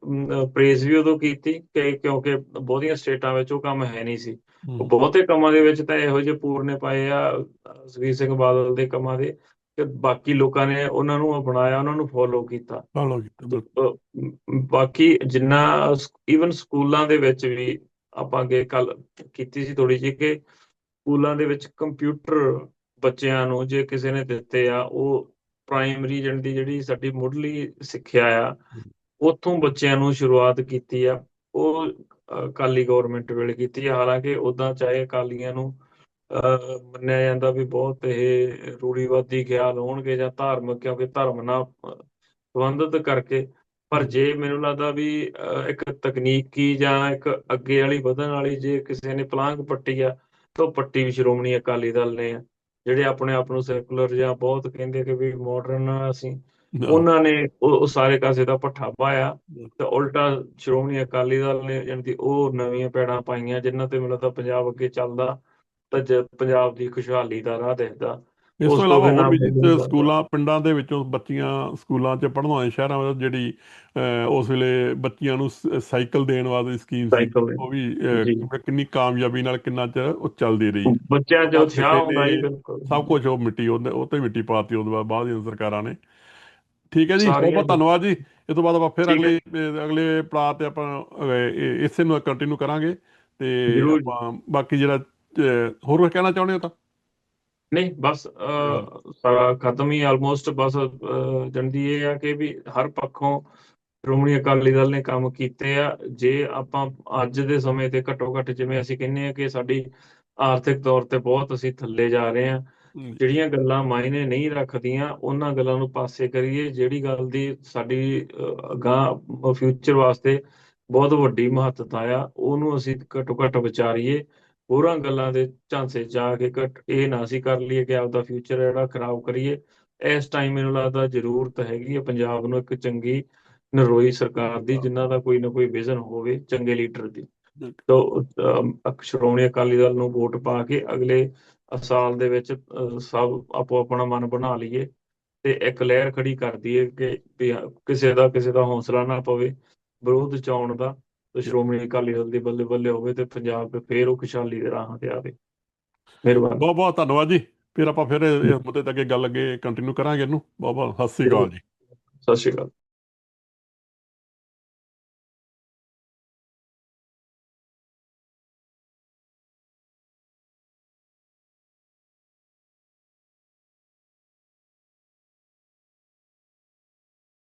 Speaker 2: ਪ੍ਰੇਜ਼ ਵੀ ਉਦੋਂ ਕੀਤੀ ਕਿ ਕਿਉਂਕਿ ਬਹੁਤੀਆਂ ਸਟੇਟਾਂ ਵਿੱਚ ਉਹ ਕੰਮ ਹੈ ਨਹੀਂ ਸੀ। ਬਹੁਤੇ ਕੰਮਾਂ ਦੇ ਵਿੱਚ ਤਾਂ ਇਹੋ ਜਿਹੇ ਪੂਰਨੇ ਪਾਏ ਆ ਅਹ ਸੁਖਬੀਰ ਸਿੰਘ ਬਾਦਲ ਦੇ ਕੰਮਾਂ ਦੇ ਕਿ ਬਾਕੀ ਲੋਕਾਂ ਨੇ ਉਹਨਾਂ ਨੂੰ ਬਣਾਇਆ ਉਹਨਾਂ ਨੂੰ ਫੋਲੋ ਕੀਤਾ।
Speaker 1: ਫਾਲੋ ਕੀਤਾ
Speaker 2: ਬਾਕੀ ਜਿੰਨਾ ਈਵਨ ਸਕੂਲਾਂ ਦੇ ਵਿੱਚ ਵੀ ਆਪਾਂ ਅੱਗੇ ਕੱਲ ਕੀਤੀ ਸੀ ਥੋੜੀ ਜਿਹੀ ਕਿ ਸਕੂਲਾਂ ਦੇ ਵਿੱਚ ਕੰਪਿਊਟਰ ਬੱਚਿਆਂ ਨੂੰ ਜੇ ਕਿਸੇ ਨੇ ਦਿੱਤੇ ਆ ਉਹ ਪ੍ਰਾਇਮਰੀ ਦੀ ਜਿਹੜੀ ਸਾਡੀ ਮੁੱਢਲੀ ਸਿੱਖਿਆ ਆ ਉੱਥੋਂ ਬੱਚਿਆਂ ਨੂੰ ਸ਼ੁਰੂਆਤ ਕੀਤੀ ਆ ਉਹ ਅਹ, ਅਕਾਲੀ ਗਵਰਨਮੈਂਟ ਵੇਲੇ ਕੀਤੀ ਆ ਹਾਲਾਂਕਿ ਉਦਾਂ ਚਾਹੇ ਅਕਾਲੀਆਂ ਨੂੰ ਅਹ, ਮੰਨਿਆ ਜਾਂਦਾ ਵੀ ਬਹੁਤ ਇਹ ਰੂੜੀਵਾਦੀ ਖਿਆਲ ਹੋਣਗੇ ਜਾਂ ਧਾਰਮਿਕ ਕਿਉਂਕਿ ਧਰਮ ਨਾਲ ਅਹ, ਸੰਬੰਧਿਤ ਕਰਕੇ ਪਰ ਜੇ ਮੈਨੂੰ ਲੱਗਦਾ ਵੀ ਇੱਕ ਤਕਨੀਕੀ ਜਾਂ ਇੱਕ ਅੱਗੇ ਵਾਲੀ ਵਧਣ ਵਾਲੀ ਜੇ ਕਿਸੇ ਨੇ ਪਲਾਂਘ ਪੱਟੀ ਆ ਤੋਂ ਪੱਟੀ ਵੀ ਸ਼੍ਰੋਮਣੀ ਅਕਾਲੀ ਦਲ ਨੇ ਆ। ਜਿਹੜੇ ਆਪਣੇ ਆਪ ਨੂੰ ਸੈਕੂਲਰ ਜਾਂ ਬਹੁਤ ਕਹਿੰਦੇ ਕਿ ਵੀ ਮਾਡਰਨ ਅਸੀਂ ਉਹਨਾਂ ਨੇ ਉਹ ਸਾਰੇ ਕਾਸੇ ਦਾ ਪੱਠਾ ਪਾਇਆ ਤੇ ਉਲਟਾ ਸ਼੍ਰੋਮਣੀ ਅਕਾਲੀ ਦਲ ਨੇ ਕਿ ਉਹ ਨਵੀਆਂ ਪੈੜਾਂ ਪਾਈਆਂ ਜਿਨ੍ਹਾਂ ਤੇ ਤਾਂ ਪੰਜਾਬ ਅੱਗੇ ਚੱਲਦਾ ਤਾਂ ਪੰਜਾਬ ਦੀ ਖੁਸ਼ਹਾਲੀ ਦਾ ਰਾਹ ਦਿਖਦਾ।
Speaker 1: ਇਸ ਤੋਂ ਇਲਾਵਾ ਹੋਰ ਵੀ ਸਕੂਲਾਂ ਪਿੰਡਾਂ ਦੇ ਵਿੱਚੋਂ ਬੱਚੀਆਂ ਸਕੂਲਾਂ 'ਚ ਪੜ੍ਹਨ ਵਾਲੇ ਸ਼ਹਿਰਾਂ ਵਿੱਚ ਜਿਹੜੀ ਉਸ ਵੇਲੇ ਬੱਚੀਆਂ ਨੂੰ ਸਾਈਕਲ ਦੇਣ ਵਾਸਤੇ ਸਕੀਮ ਸੀ। ਉਹ ਵੀ। ਕਿੰਨੀ ਕਾਮਯਾਬੀ ਨਾਲ ਕਿੰਨਾ ਚਿਰ ਉਹ ਚੱਲਦੀ ਰਹੀ।
Speaker 2: ਬੱਚਿਆਂ 'ਚ ਉਤਸ਼ਾਹ ਹੁੰਦਾ
Speaker 1: ਨੇ
Speaker 2: ਬਿਲਕੁਲ।
Speaker 1: ਸਭ ਕੁਝ ਉਹ ਮਿੱਟੀ ਉਹਦੇ ਉਹ ਤੇ ਮਿੱਟੀ ਪਾਤੀ ਉਹਦੇ ਬਾਅਦ ਬਾਅਦ ਦੀਆਂ ਸਰਕਾਰਾਂ ਨੇ। ਠੀਕ ਹੈ ਜੀ ਬਹੁਤ ਬਹੁਤ ਧੰਨਵਾਦ ਜੀ। ਇਸ ਤੋਂ ਬਾਅਦ ਆਪਾਂ ਫਿਰ
Speaker 2: ਹੈ।
Speaker 1: ਅਗਲੇ ਅਗਲੇ ਪੜਾਅ ਤੇ ਆਪਾਂ ਇਸੇ ਨੂੰ ਕੰਟੀਨਿਊ ਕਰਾਂਗੇ। ਤੇ ਬਾਕੀ ਜਿਹੜਾ ਹੋਰ ਕੁਛ ਕਹਿਣਾ ਚਾਹੁੰਦੇ ਹੋ ਤਾਂ?
Speaker 2: ਨਹੀਂ ਬਸ ਸਾਰਾ ਖਤਮ ਹੀ ਆਲਮੋਸਟ ਬਸ ਜਣਦੀ ਇਹ ਆ ਕਿ ਵੀ ਹਰ ਪੱਖੋਂ ਸ਼੍ਰੋਮਣੀ ਅਕਾਲੀ ਦਲ ਨੇ ਕੰਮ ਕੀਤੇ ਆ। ਜੇ ਆਪਾਂ ਅੱਜ ਦੇ ਸਮੇਂ ਤੇ ਘੱਟੋ ਘੱਟ ਜਿਵੇਂ ਅਸੀਂ ਕਹਿੰਦੇ ਆ ਕਿ ਸਾਡੀ ਆਰਥਿਕ ਤੌਰ ਤੇ ਬਹੁਤ ਅਸੀਂ ਥੱਲੇ ਜਾ ਰਹੇ ਆ ਜਿਹੜੀਆਂ ਗੱਲਾਂ ਮਾਇਨੇ ਨਹੀਂ ਰੱਖਦੀਆਂ ਉਹਨਾਂ ਗੱਲਾਂ ਨੂੰ ਪਾਸੇ ਕਰੀਏ ਜਿਹੜੀ ਗੱਲ ਦੀ ਸਾਡੀ ਅਗਾਂਹ ਫਿਊਚਰ ਵਾਸਤੇ ਬਹੁਤ ਵੱਡੀ ਮਹੱਤਤਾ ਆ ਉਹਨੂੰ ਅਸੀਂ ਘੱਟੋ ਘੱਟ ਵਿਚਾਰੀਏ। ਹੋਰਾਂ ਗੱਲਾਂ ਦੇ ਝਾਂਸੇ ਜਾ ਕੇ ਘੱਟ ਇਹ ਨਾ ਅਸੀਂ ਕਰ ਲਈਏ ਕਿ ਆਪਦਾ ਫਿਊਚਰ ਜਿਹੜਾ ਖਰਾਬ ਕਰੀਏ। ਇਸ ਟਾਈਮ ਮੈਨੂੰ ਲੱਗਦਾ ਜ਼ਰੂਰਤ ਹੈਗੀ ਹੈ ਪੰਜਾਬ ਨੂੰ ਇੱਕ ਚੰਗੀ ਨਰੋਈ ਸਰਕਾਰ ਦੀ ਜਿਨ੍ਹਾਂ ਦਾ ਕੋਈ ਨਾ ਕੋਈ ਵਿਜ਼ਨ ਹੋਵੇ ਚੰਗੇ ਲੀਡਰ ਦੀ। ਤੋ ਸ਼੍ਰੋਮਣੀ ਅਕਾਲੀ ਦਲ ਨੂੰ ਵੋਟ ਪਾ ਕੇ ਅਗਲੇ ਸਾਲ ਦੇ ਵਿੱਚ ਸਭ ਆਪੋ ਆਪਣਾ ਮਨ ਬਣਾ ਲਈਏ ਤੇ ਇੱਕ ਲਹਿਰ ਖੜੀ ਕਰ ਦਈਏ ਕਿ ਕਿਸੇ ਦਾ ਕਿਸੇ ਦਾ ਹੌਸਲਾ ਨਾ ਪਵੇ ਵਿਰੋਧ ਚ ਆਉਣ ਦਾ ਤੇ ਸ਼੍ਰੋਮਣੀ ਅਕਾਲੀ ਦਲ ਦੀ ਬੱਲੇ ਬੱਲੇ ਹੋਵੇ ਤੇ ਪੰਜਾਬ ਤੇ ਫੇਰ ਉਹ ਖੁਸ਼ਹਾਲੀ ਦੇ ਰਾਹਾਂ ਤੇ ਆਵੇ। ਮਿਹਰਬਾਨੀ।
Speaker 1: ਬਹੁਤ ਬਹੁਤ ਧੰਨਵਾਦ ਜੀ। ਫਿਰ ਆਪਾਂ ਫਿਰ ਇਸ ਮੁੱਦੇ ਤੇ ਅੱਗੇ ਗੱਲ ਅੱਗੇ ਕੰਟੀਨਿਊ ਕਰਾਂਗੇ ਇਹਨੂੰ। ਬਹੁਤ ਬਹੁਤ ਸਤਿ ਸ੍ਰੀ ਅਕਾਲ ਜੀ।
Speaker 2: ਸਤਿ ਸ਼੍ਰੀ ਅਕਾਲ।